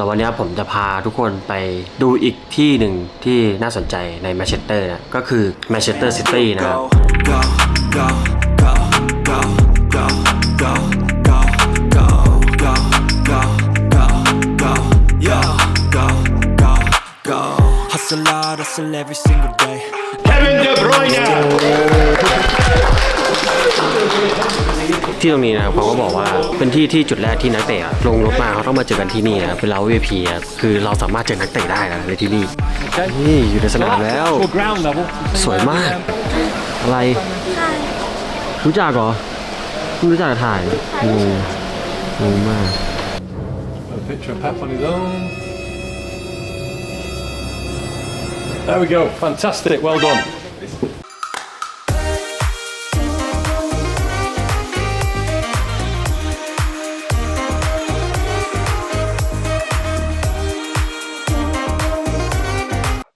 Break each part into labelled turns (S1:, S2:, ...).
S1: แล้ววันนี้ผมจะพาทุกคนไปดูอีกที่หนึ่งที่น่าสนใจในแมนเชสเตอร์นะก็คือแมนเชสเตอร์ซิตี้นะครับ
S2: Kevin De Bruyne.
S1: ที่ตรงนี้นะครับเขาก็บอกว่าเป็นที่ที่จุดแรกที่นักเตะอะลงรถมาเขาต้องมาเจอกันที่นี่นะเป็นเรา VIP อะคือเราสามารถเจอนักเตะได้นะในที่นี่นี่อยู่ในสนามแล้ว
S2: Well, ground level.
S1: สวยมาก อะไรรู้จักเหรอไม่รู้จักแต่ถ่ายงงงงมาก
S2: A picture of Pep on his own. There we go. Fantastic. Well done.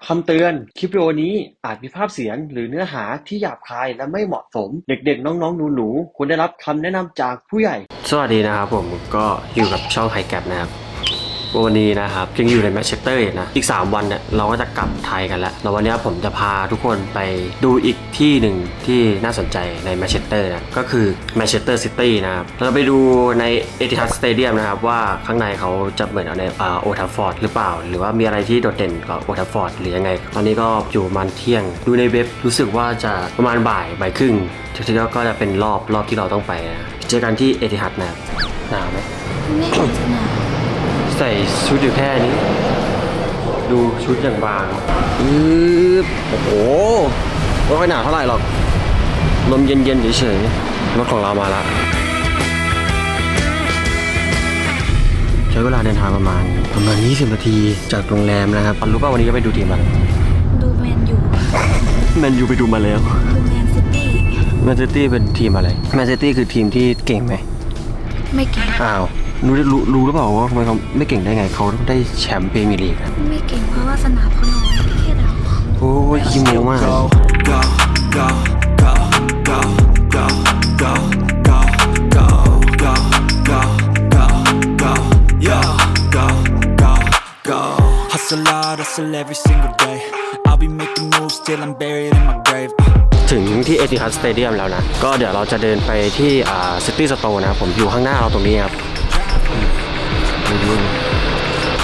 S1: คำเตือน คลิปวิดีโอนี้อาจมีภาพเสียงหรือเนื้อหาที่หยาบคายและไม่เหมาะสม เด็กๆ น้องๆ หนูๆ ควรได้รับคำแนะนำจากผู้ใหญ่ สวัสดีนะครับผมก็อยู่กับช่องไฮแกรนะครับ วันนี้นะครับยังอยู่ในแมนเชสเตอร์นะอีก 3 วันเนี่ยเราก็จะกลับไทยกันแล้วแล้ววันนี้ผมจะพาทุกคนไปดูอีกที่หนึ่งที่น่าสนใจในแมนเชสเตอร์นะก็คือแมนเชสเตอร์ซิตี้นะครับเราไปดูในเอติฮัดสเตเดียมนะครับว่าข้างในเขาจะเหมือนในโอทัฟฟอร์ดหรือเปล่า หรือว่ามีอะไรที่โดดเด่นกว่าโอทัฟฟอร์ดหรือยังไง ตอนนี้ก็อยู่ประมาณเที่ยง ดูในเว็บรู้สึกว่าจะประมาณบ่ายบ่ายครึ่งที่แล้ก็จะเป็นรอบรอบที่เราต้องไปนะเจอกันที่เอติฮัดนะหนาวไหม
S3: ไม่หนาว
S1: ใส่ชุดอยู่แค่นี้ ดูชุดอย่างบางอือโอ้โหไม่ค่อยหนาวเท่าไหร่หรอกลมเย็นๆเฉยๆรถของเรามาแล้วใช้เวลาเดินทางประมาณประมาณ 20 นาทีจากโรงแรมนะครับรู้ป่ะวันนี้ก็ไปดูทีมอะไร
S3: ดูแมนยู
S1: แมนยูไปดูมาแล้ว
S3: ดูแมนซิตี้
S1: แมนซิตี้เป็นทีมอะไรแมนซิตี้คือทีมที่เก่งไหม
S3: ไม่เก่ง
S1: อ้าว รู้รู้รู้หรือเปล่าว่าทำไมเขาไม่เก่งได้ไงเขาได้แชมป์พรีเมียร์ลีกอะ
S3: ไม่เก่งเพราะว่าสนามเขาน้อยแค่เดา
S1: โอ้ยขี้โม้มาก
S4: Go, go, go, go, go, go, go, go, go, go, go, go, go, yeah, go, go, go. Hustle hard, hustle every single day. I'll be making moves till I'm buried in my grave.
S1: ถึงที่เอติฮัดสเตเดียมแล้วนะ ก็เดี๋ยวเราจะเดินไปที่อ่าซิตี้สโตร์นะครับผมอยู่ข้างหน้าเราตรงนี้ครับ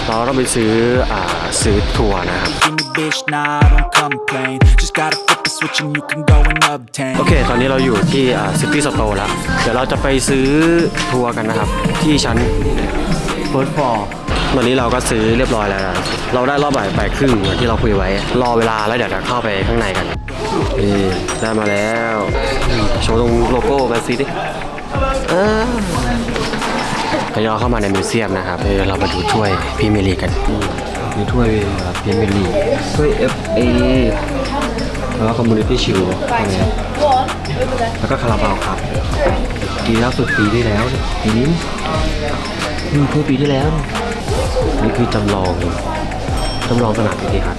S1: เราต้องไปซื้ออ่าซื้อทัวร์นะครับ
S4: Give me bitch, nah, I don't complain. Just gotta flip the switch and you can go and obtain.
S1: โอเค ตอนนี้เราอยู่ที่อ่าซิตี้สโตร์แล้ว เดี๋ยวเราจะไปซื้อทัวร์กันนะครับ ที่ชั้นเฟิร์สฟอร์ตอนนี้เราก็ซื้อเรียบร้อยแล้วนะเราได้รอบบ่ายบ่ายครึ่งเหมือนที่เราคุยไว้ รอเวลาแล้วเดี๋ยวจะเข้าไปข้างในกันนี่ได้มาแล้วอืมโชว์ตรงโลโก้แมนซีดิเออ ทยอยเข้ามาในมิวเซียมนะครับเดี๋ยวเรามาดูถ้วยพรีเมียร์ลีกกันมีถ้วยพรีเมียร์ลีกถ้วย FA แล้วก็คอมมูนิตี้ชิลพวกนี้แล้วก็คาราบาวครับปีล่าสุดปีที่แล้วเนี่ยปีนี้นี่คือปีที่แล้ว นี่คือจำลองจำลองสนามพิธีฮัท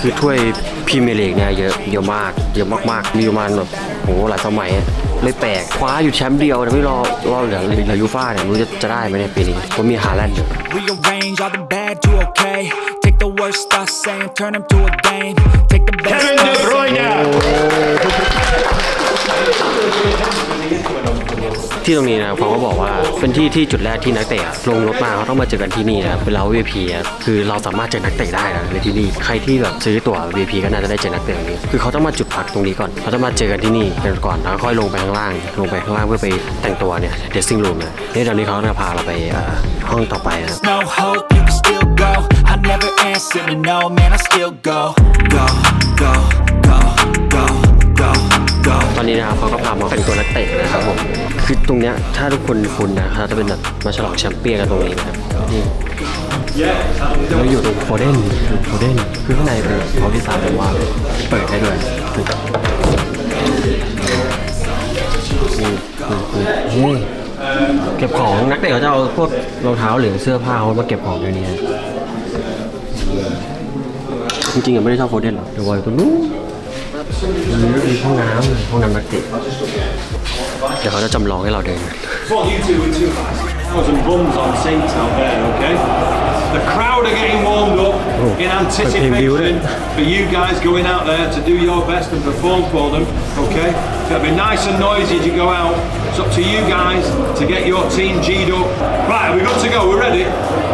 S1: คือถ้วยพรีเมียร์ลีกเนี่ยเยอะเยอะมาก เยอะมากๆ มีประมาณแบบโหหลายสมัยอะ เลยแปลกคว้าอยู่แชมป์เดียวแต่ไม่รอรอเหลือเหลือยูฟ่าเนี่ยไม่รู้จะจะได้ไหมในยปีนี้ผมมีฮาแลนด์อยู่
S4: Rearrange all the bad to okay. Take the worst thoughts saying, turn them to a game. Take the best
S2: Kevin De
S4: thoughts
S2: Bruyne.
S1: ที่ตรงนี้นะครับเขาก็บอกว่าเป็นที่ที่จุดแรกที่นักเตะลงรถมาเขาต้องมาเจอกันที่นี่นะครับเป็นเรา VIP คือเราสามารถเจอนักเตะได้นะในที่นี่ใครที่แบบซื้อตั๋ว VIP ก็น่าจะได้เจอนักเตะตรงนี้คือเขาต้องมาจุดพักตรงนี้ก่อนเขาจะมาเจอกันที่นี่กันก่อนแล้วค่อยลงไปข้างล่าง ลงไปข้างล่างเพื่อไปแต่งตัวเนี่ย dressing room นะนี่ตอนนี้เขาจะพาเราไปห้องต่อไปนะครับ
S4: no hope, you can still go. I never answer no, man, I still go. Go, go, go, go, go,
S1: นนี้นะครับเขาก็พามาแต่งตัวนักเตะนะครับผมคือตรงเนี้ยถ้าทุกคนคุณนะครับจะเป็นแบบมาฉลองแชมเปี้ยนกันตรงนี้นะครับนี่เราอยู่ตรงโฟเดนอยู่โฟเดนคือข้างในเป็นเขาที่สามแต่ว่าเปิดได้ด้วยนี่นี่นี่เก็บของนักเตะเขาจะเอาพวกรองเท้าหรือเสื้อผ้าเขามาเก็บของอยู่นี่นะจริงๆอะไม่ได้ชอบโฟเดนหรอกเดี๋ยววอยตรงนู้นมันมีมี ห้องน้ำห้องน้ำนักเตะเดี๋ยวเขาจะจำลองให้เราเดิน
S2: thousand bums on seats out there, okay? The crowd are getting warmed up
S1: Oh,
S2: in
S1: but they viewed it.
S2: anticipation for you guys going out there to do your best and perform for them, okay? It'll be nice and noisy as you go out. It's up to you guys to get your team G'd up. Right, are we good to go? We're ready?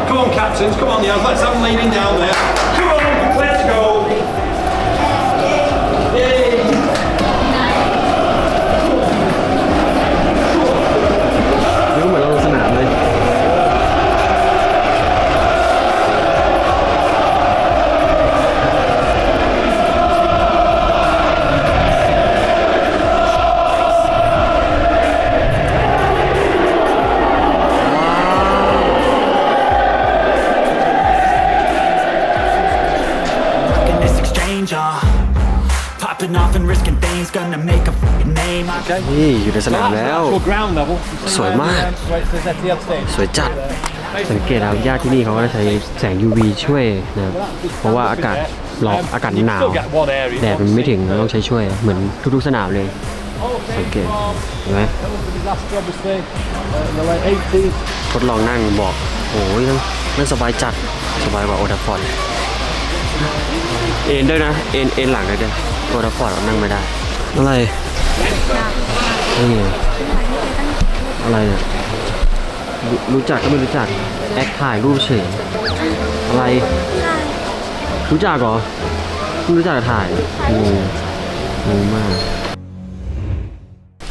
S2: Come on, captains, come on, yeah, let's have them leaning down there.
S4: Risking things, gonna make a f***ing name. I
S1: นี่อยู่ในสนามแล้ว
S2: Actual ground level.
S1: สวยมาก
S2: Wait, there's Etihad Stadium.
S1: สวยจัด สังเกตนะครับญาติที่นี่เขาก็จะใช้แสง UV ช่วยนะครับเพราะว่าอากาศร้อนอากาศหนาว
S2: Still get one area.
S1: แดดมันไม่ถึงเราต้องใช้ช่วย เหมือนทุกๆสนามเลย สังเกตเห็นไหม
S2: His last job was there uh, in the late 80s.
S1: ทดลองนั่งบอกโอ้ยนั่งนั่งสบายจัด สบายกว่าโอทัฟฟอร์ดเอ็นด้วยนะ เอ็นเอ็นหลังเลยด้วย โอทัฟฟอร์ดนั่งไม่ได้ อะไรนี่ไงอะไรเนี่ยรู้รู้จักก็ไม่รู้จัก แอคถ่ายรูปเฉยอะไร รู้จักเหรอไม่รู้จักแต่ถ่ายงงงงมาก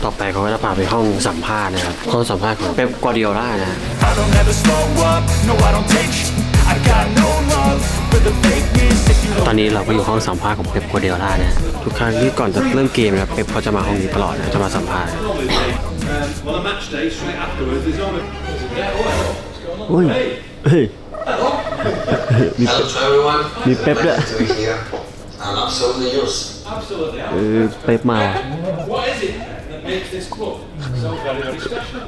S1: ต่อไปเขาก็จะพาไปห้องสัมภาษณ์นะครับห้องสัมภาษณ์ของเป๊ปกวาร์ดิโอล่านะ
S4: I don't ever slow up, no I don't take sh- I got no love for the fakeness if you
S1: ตอนนี้เราก็อยู่ห้องสัมภาษณ์ของเป๊ปกัวเดโอล่านะ ทุกครั้งที่ก่อนจะเริ่มเกมนะครับเป๊ปเขาจะมาห้องนี้ตลอดนะจะมาสัมภาษณ์
S2: Um, well, a match day straight afterwards. There's only.
S1: อุ้ยเฮ้ย
S5: Hello to everyone.
S1: Mi Pepe.
S5: Glad to be here. I'm absolutely yours.
S1: เออเป๊ปมา
S2: What is it that makes this club so very, very special?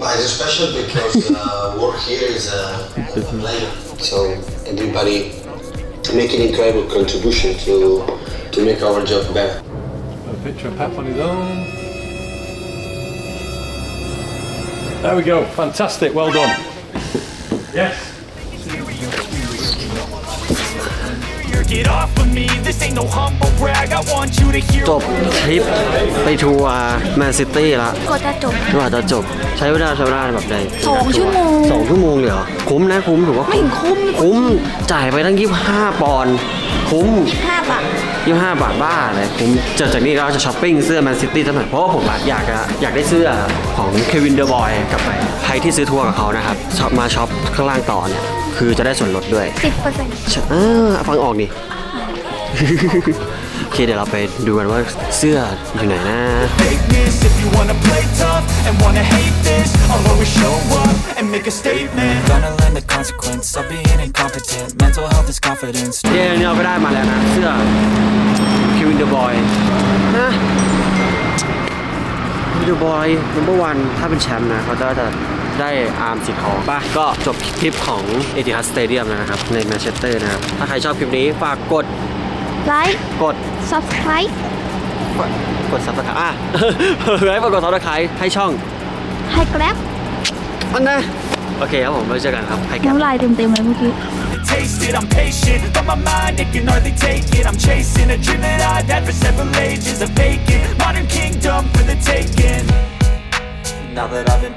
S5: Why is it special? Because uh, work here is a pleasure. So everybody making incredible contribution to to make our job better.
S2: A picture of Pep on his own. There we go. Fantastic. Well done. Yes.
S4: get off of me, this ain't no humble brag. I want you to hear
S1: จบทริปไปทัวร์แมนซิตี้ละ
S6: ก็จะจบ
S1: กว่าจะจบใช้เวลาใช้เวลาแบบใด
S6: สองชั่วโมง
S1: สองชั่วโมงเลยเหรอคุ้มนะคุ้มถือว่า
S6: ไม่คุ้ม
S1: คุ้มจ่ายไปตั้ง25ปอนด์คุ้ม
S6: ห้าบาท
S1: 25บาทบ้าเลยคุ้มจากจากนี้เราจะช้อปปิ้งเสื้อแมนซิตี้สักหน่อยเพราะว่าผมอะอยากจะอยากได้เสื้อของเควินเดอร์บอยกลับไป ใครที่ซื้อทัวร์กับเขานะครับช็อปมาช็อปข้างล่างต่อเนี่ย คือจะได้ส่วนลดด้วย
S6: สิบเปอร์เซ็นต์
S1: เออฟังออกดิ โอเคเดี๋ยวเราไปดูกันว่าเสื้ออยู่ไหนนะ
S4: fakeness. If you wanna play tough and wanna hate this, I'll always show up and make a statement. Gonna learn the consequence of being incompetent. Mental health is confidence.
S1: เย้เนี่ยเราก็ได้มาแล้วนะ เสื้อคิวินเดอร์บอยนะคิวินเดอร์บอยนัมเบอร์วันถ้าเป็นแชมป์นะเขาจะจะได้อาร์มสีทองป่ะก็จบคลิปของเอติฮัสสเตเดียมนะครับ ในแมนเชสเตอร์นะครับ ถ้าใครชอบคลิปนี้ฝากกด
S6: ไลค์
S1: กด
S6: ซับสไครต์
S1: กดกดซับสไครต์อะให้ฝากกดซับสไครต์ให้ช่อง
S6: ให้แกร็บ
S1: อันนะโอเคครับผมไว้เจอกันครับให้แก
S6: น้ำลายเต็มๆเลยเมื่อกี้
S4: Taste it, I'm patient, but my mind, it can hardly take it. I'm chasing a dream that I've had for several ages. A vacant modern kingdom for the taking. Now that I've been